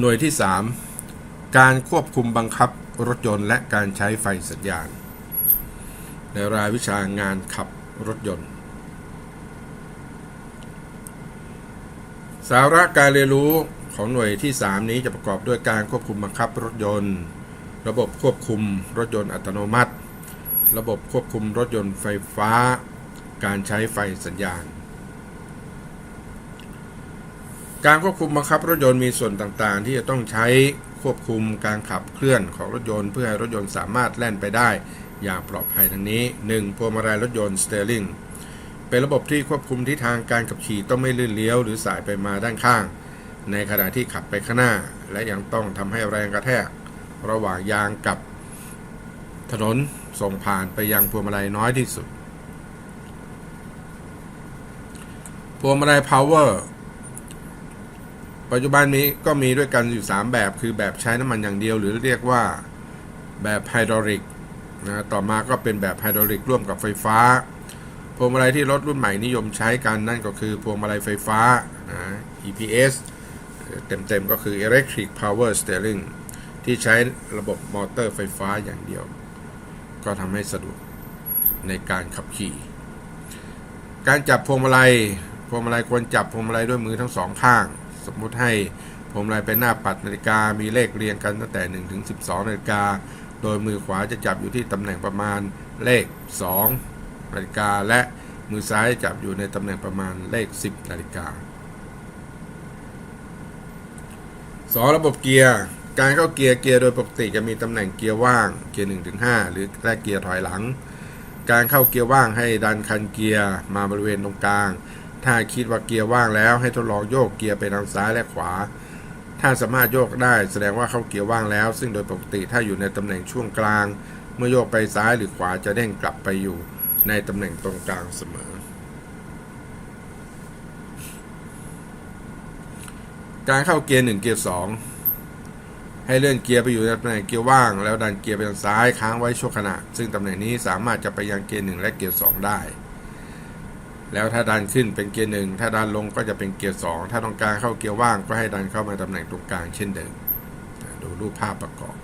หน่วยที่ 3 การควบคุมบังคับรถยนต์และการใช้ไฟสัญญาณ ในรายวิชางานขับรถยนต์ สาระการเรียนรู้ของหน่วยที่ 3 นี้จะประกอบด้วยการควบคุมบังคับรถยนต์ ระบบควบคุมรถยนต์อัตโนมัติ ระบบควบคุมรถยนต์ไฟฟ้า การใช้ไฟสัญญาณ การควบคุมบังคับรถยนต์มีส่วนต่างๆ ที่จะต้องใช้ควบคุมการขับเคลื่อนของรถยนต์ เพื่อให้รถยนต์สามารถแล่นไปได้ อย่างปลอดภัยทั้งนี้ 1. พวงมาลัยรถยนต์สเตอร์ลิงเป็นระบบที่ควบคุมทิศทางการขับขี่ต้องไม่ลื่นเลี้ยวหรือสายไปมาด้านข้าง ในขณะที่ขับไปข้างหน้า และยังต้องทำให้แรงกระแทก ระหว่างยางกับถนนส่งผ่านไปยังพวงมาลัยน้อยที่สุดพวงมาลัย power ปัจจุบันนี้ก็มีด้วยกันอยู่ 3 แบบ คือแบบใช้น้ำมันอย่างเดียว หรือเรียกว่าแบบไฮดรอลิกนะต่อมาก็เป็นแบบไฮดรอลิกร่วมกับไฟฟ้า พวงมาลัยที่รถรุ่นใหม่นิยมใช้กันนั่นก็คือพวงมาลัยไฟฟ้านะ EPS เต็ม ๆ ก็คือ Electric Power Steering ที่ใช้ระบบมอเตอร์ไฟฟ้าอย่างเดียว ก็ทำให้สะดวกในการขับขี่ การจับพวงมาลัยพวงมาลัยควรจับพวงมาลัยด้วยมือทั้งสองข้าง สมมุติให้พวงมาลัยเป็นหน้าปัดนาฬิกามีเลขเรียงกันตั้งแต่ 1 ถึง 12นาฬิกา โดยมือขวาจะจับอยู่ที่ตำแหน่งประมาณเลข 2 นาฬิกา และมือซ้ายจับอยู่ในตำแหน่งประมาณเลข 10 นาฬิกา 2. ระบบเกียร์ การเข้าเกียร์เกียร์โดยปกติจะมีตำแหน่งเกียร์ว่างเกียร์1ถึง5หรือและเกียร์ถอยหลัง การเข้าเกียร์ว่างให้ดันคันเกียร์มาบริเวณตรงกลาง ถ้าคิดว่าเกียร์ว่างแล้วให้ทดลองโยกเกียร์ไปทางซ้ายและขวา ถ้าสามารถโยกได้แสดงว่าเข้าเกียร์ว่างแล้ว ซึ่งโดยปกติถ้าอยู่ในตำแหน่งช่วงกลาง เมื่อโยกไปซ้ายหรือขวาจะเด้งกลับไปอยู่ในตำแหน่งตรงกลางเสมอ การเข้าเกียร์1เกียร์2ให้เลื่อนเกียร์ไปอยู่ในตำแหน่งเกียร์ว่าง แล้วดันเกียร์ไปทางซ้ายค้างไว้ชั่วขณะ ซึ่งตำแหน่งนี้สามารถจะไปยังเกียร์1และเกียร์2ได้ แล้วถ้าดันขึ้นเป็นเกียร์หนึ่งถ้าดันลงก็จะเป็นเกียร์สองถ้าต้องการเข้าเกียร์ว่างก็ให้ดันเข้ามาตำแหน่งตรงกลางเช่นเดิมดูรูปภาพประกอบ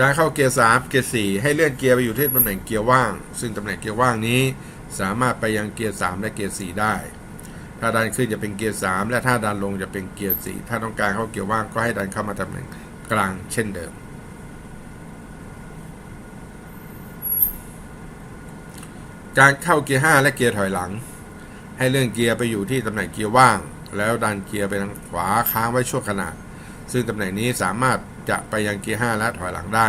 การเข้าเกียร์3เกียร์4ให้เลื่อนเกียร์ไปอยู่ที่ตำแหน่งเกียร์ว่าง ซึ่งตำแหน่งเกียร์ว่างนี้ สามารถไปยังเกียร์3และเกียร์4ได้ ถ้าดันขึ้นจะเป็นเกียร์3และถ้าดันลงจะเป็นเกียร์4ถ้าต้องการเข้าเกียร์ว่างก็ให้ดันเข้ามาตำแหน่งกลางเช่นเดิม การเข้าเกียร์5และเกียร์ถอยหลัง ให้เลื่อนเกียร์ไปอยู่ที่ตำแหน่งเกียร์ว่าง แล้วดันเกียร์ไปทางขวาค้างไว้ชั่วขณะ ซึ่งตำแหน่งนี้สามารถจะไปยังเกียร์5และถอยหลังได้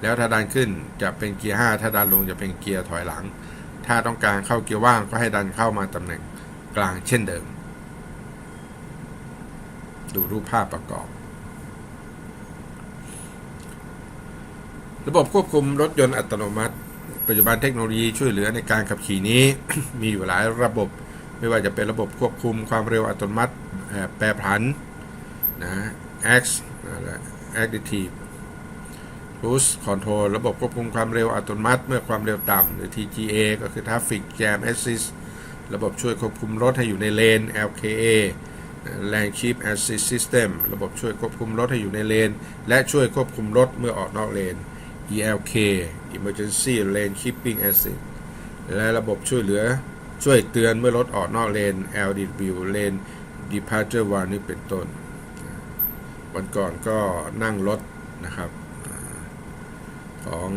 แล้วถ้าดันขึ้นจะเป็นเกียร์5ถ้าดันลงจะเป็นเกียร์ถอยหลัง ถ้าต้องการเข้าเกียร์ว่างก็ให้ดันเข้ามาตำแหน่งกลางเช่นเดิม ดูรูปภาพประกอบ ระบบควบคุมรถยนต์อัตโนมัติ ปัจจุบันเทคโนโลยีช่วยเหลือในการขับขี่นี้ มีอยู่หลายระบบ ไม่ว่าจะเป็นระบบควบคุมความเร็วอัตโนมัติแปรผันนะ X นะและ Additive Cruise Control ระบบควบคุมความเร็วอัตโนมัติ เมื่อความเร็วต่ำหรือ TGA ก็คือ Traffic Jam Assist ระบบช่วยควบคุมรถให้อยู่ในเลน LKA Lane Keep Assist System ระบบช่วยควบคุมรถให้อยู่ในเลน และช่วยควบคุมรถเมื่อออกนอกเลน ELK Emergency Lane Keeping Assist และระบบช่วยเหลือช่วยเตือนเมื่อรถออกนอกเลน LDW Lane Departure Warning เป็นต้น วันก่อนก็นั่งรถนะครับของ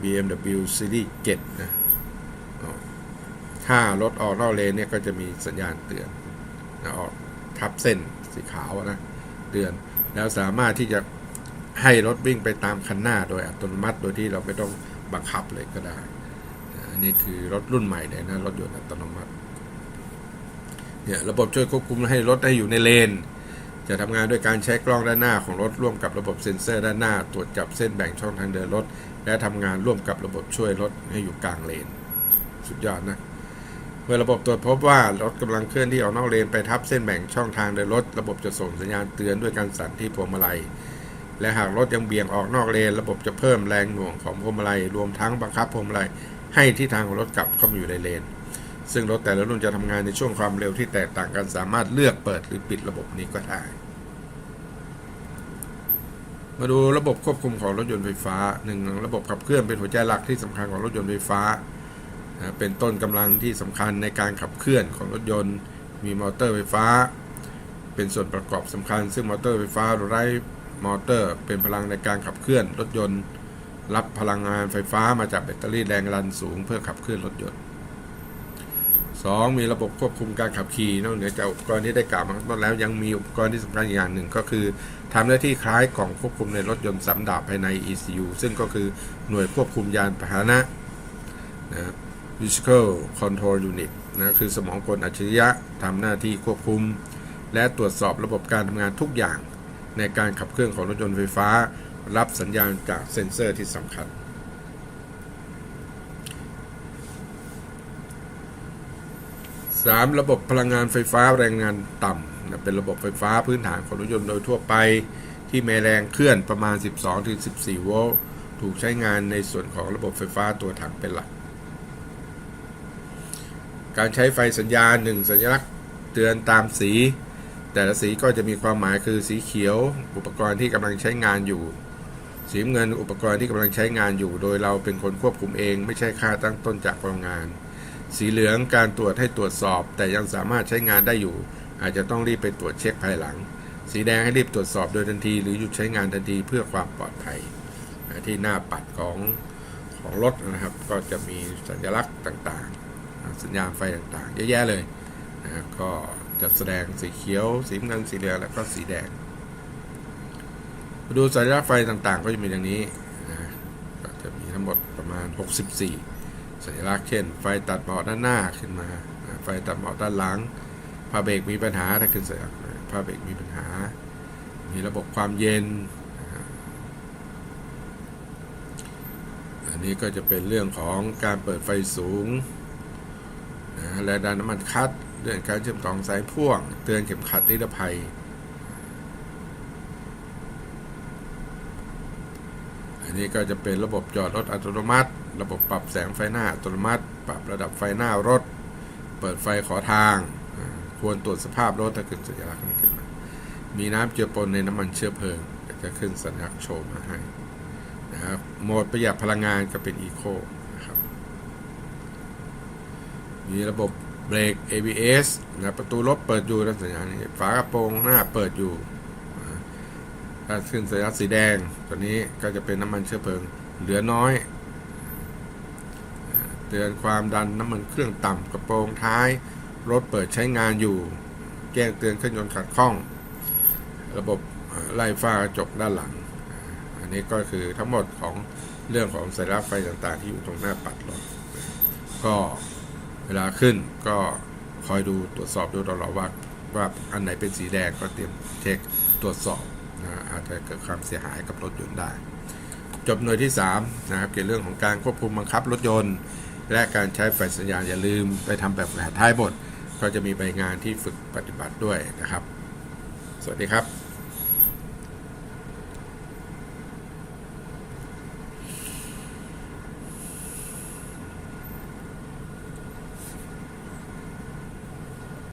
BMW Series 7 นะถ้ารถออกนอกเลนเนี่ยก็จะมีสัญญาณเตือนนะออกทับเส้นสีขาวนะ เตือน แล้วสามารถที่จะ ให้รถวิ่งไปตามคันหน้าโดยอัตโนมัติ โดยที่เราไม่ต้องบังคับเลยก็ได้ อันนี้คือรถรุ่นใหม่เลยนะรถยนต์อัตโนมัติ เนี่ยระบบช่วยควบคุมให้รถให้อยู่ในเลน จะทำงานด้วยการใช้กล้องด้านหน้าของรถร่วมกับระบบเซ็นเซอร์ด้านหน้า ตรวจจับเส้นแบ่งช่องทางเดินรถ และทำงานร่วมกับระบบช่วยรถให้อยู่กลางเลน สุดยอดนะเมื่อระบบตรวจพบว่ารถกำลังเคลื่อนที่ออกนอกเลนไปทับเส้นแบ่งช่องทางเดินรถ ระบบจะส่งสัญญาณเตือนด้วยการสั่นที่พวงมาลัย และหากรถยังเบี่ยงออกนอกเลน ระบบจะเพิ่มแรงหน่วงของพวงมาลัยรวมทั้งบังคับพวงมาลัยให้ที่ทางของรถกลับเข้ามาอยู่ในเลน ซึ่งรถแต่ละรุ่นจะทำงานในช่วงความเร็วที่แตกต่างกันสามารถเลือกเปิดหรือปิดระบบนี้ก็ได้ มาดูระบบควบคุมของรถยนต์ไฟฟ้าหนึ่งระบบขับเคลื่อนเป็นหัวใจหลักที่สำคัญของรถยนต์ไฟฟ้าเป็นต้นกำลังที่สำคัญในการขับเคลื่อนของรถยนต์ มีมอเตอร์ไฟฟ้า เป็นส่วนประกอบสำคัญ ซึ่งมอเตอร์ไฟฟ้าไร้ มอเตอร์ เป็นพลังในการขับเคลื่อนรถยนต์ รับพลังงานไฟฟ้ามาจากแบตเตอรี่แรงดันสูงเพื่อขับเคลื่อนรถยนต์ 2. มีระบบควบคุมการขับขี่นอกเหนือจากอุปกรณ์ที่ได้กล่าวมาต้นแล้วยังมีอุปกรณ์ที่สำคัญอีกอย่างหนึ่งก็คือทำหน้าที่คล้ายกล่องควบคุมในรถยนต์สำดาบภายใน ECU ซึ่งก็คือหน่วยควบคุมยานพาหนะนะ Vehicle Control Unit นะคือสมองกลอัจฉริยะทำหน้าที่ควบคุม และตรวจสอบระบบการทำงานทุกอย่าง ในการขับเคลื่อนของรถยนต์ไฟฟ้า รับสัญญาณจากเซ็นเซอร์ที่สำคัญ 3. ระบบพลังงานไฟฟ้าแรงงานต่ำนะเป็นระบบไฟฟ้าพื้นฐานของรถยนต์โดยทั่วไป ที่มีแรงเคลื่อนประมาณ 12-14 โวลต์ถูกใช้งานในส่วนของระบบไฟฟ้าตัวถังเป็นหลัก การใช้ไฟสัญญาณหนึ่งสัญลักษณ์เตือนตามสี แต่ละสีก็จะมีความหมายคือสีเขียว อุปกรณ์ที่กำลังใช้งานอยู่ สีเงินอุปกรณ์ที่กำลังใช้งานอยู่ โดยเราเป็นคนควบคุมเอง ไม่ใช่ค่าตั้งต้นจากโรงงาน สีเหลืองการตรวจให้ตรวจสอบ แต่ยังสามารถใช้งานได้อยู่ อาจจะต้องรีบไปตรวจเช็คภายหลัง สีแดงให้รีบตรวจสอบโดยทันที หรือหยุดใช้งานทันทีเพื่อความปลอดภัย ที่หน้าปัดของของรถนะครับ ก็จะมีสัญลักษณ์ต่างๆ สัญญาณไฟต่างๆ เยอะแยะเลยนะก็ จะแสดงสีเขียว สีน้ำเงินสีเหลืองแล้วก็สีแดง ดูสัญลักษณ์ไฟต่างๆ ก็จะมีอย่างนี้นะก็จะมีทั้งหมดประมาณ 64 สัญลักษณ์เช่น ไฟตัดหมอกด้านหน้าขึ้นมา ไฟตัดหมอกด้านหลังผ้าเบรกมีปัญหาถ้าขึ้นสัญลักษณ์ผ้าเบรกมีปัญหา มีระบบความเย็นอันนี้ก็จะเป็นเรื่องของการเปิดไฟสูงนะและดันน้ำมันคัด เรื่องการเชื่อมต่อสายพ่วง เตือนเข็มขัดนิรภัย อันนี้ก็จะเป็นระบบจอดรถอัตโนมัติ ระบบปรับแสงไฟหน้าอัตโนมัติ ปรับระดับไฟหน้ารถ เปิดไฟขอทาง ควรตรวจสภาพรถถ้าขึ้นสัญลักษณ์นี้ขึ้นมามีน้ำเจือปนในน้ำมันเชื้อเพลิงจะขึ้นสัญลักษณ์โชว์มาให้นะครับโหมดประหยัดพลังงานก็เป็นอีโคนะครับมีระบบ เบรก ABS นะประตูรถเปิดอยู่นะสัญญาณนี้ฝากระโปรงหน้าเปิดอยู่ถ้าขึ้นสัญลักษณ์สีแดง ตัวนี้ก็จะเป็นน้ำมันเชื้อเพลิง เหลือน้อยเตือนความดันน้ำมันเครื่องต่ำกระโปรงท้าย รถเปิดใช้งานอยู่ แจ้งเตือนเครื่องยนต์ขัดข้อง ระบบไล่ฟ้ากระจกด้านหลัง อันนี้ก็คือทั้งหมดของเรื่องของสัญลักษณ์ไฟต่างๆ ที่อยู่ตรงหน้าปัดรถก็ เวลาขึ้นก็คอยดูตรวจสอบดูตลอดว่าว่าอันไหนเป็นสีแดงก็เตรียมเช็คตรวจสอบนะอาจจะเกิดความเสียหายกับรถยนต์ได้ จบหน่วยที่3นะครับเกี่ยวกับเรื่องของการควบคุมบังคับรถยนต์ และการใช้ไฟสัญญาณอย่าลืมไปทำแบบแผนท้ายบท ก็จะมีใบงานที่ฝึกปฏิบัติด้วยนะครับ สวัสดีครับ